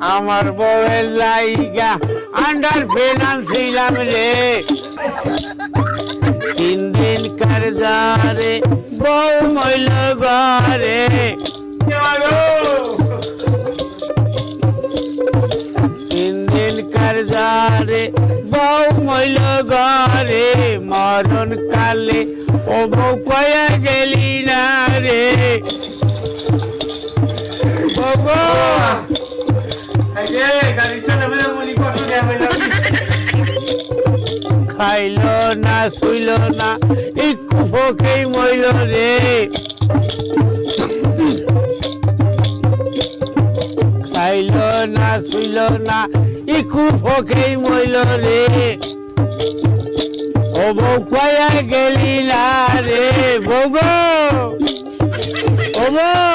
আমার বউয়ের লাইগা আন্ডার ফেনান ছিলাম রে। তিন দিন কার যারে বউ মইল ঘরে। তিন দিন কার যারে বউ মইল মরণ কালে ও বউ কয়ে গেলি না রে। বাবা খাইল না, শুইল না, একটু ভোকেই মইল রে। খাইল না, শুইল না, একটু ভোকেই মইল রে। ও বউ কয়া গেলি না রে, বউ ও বউ।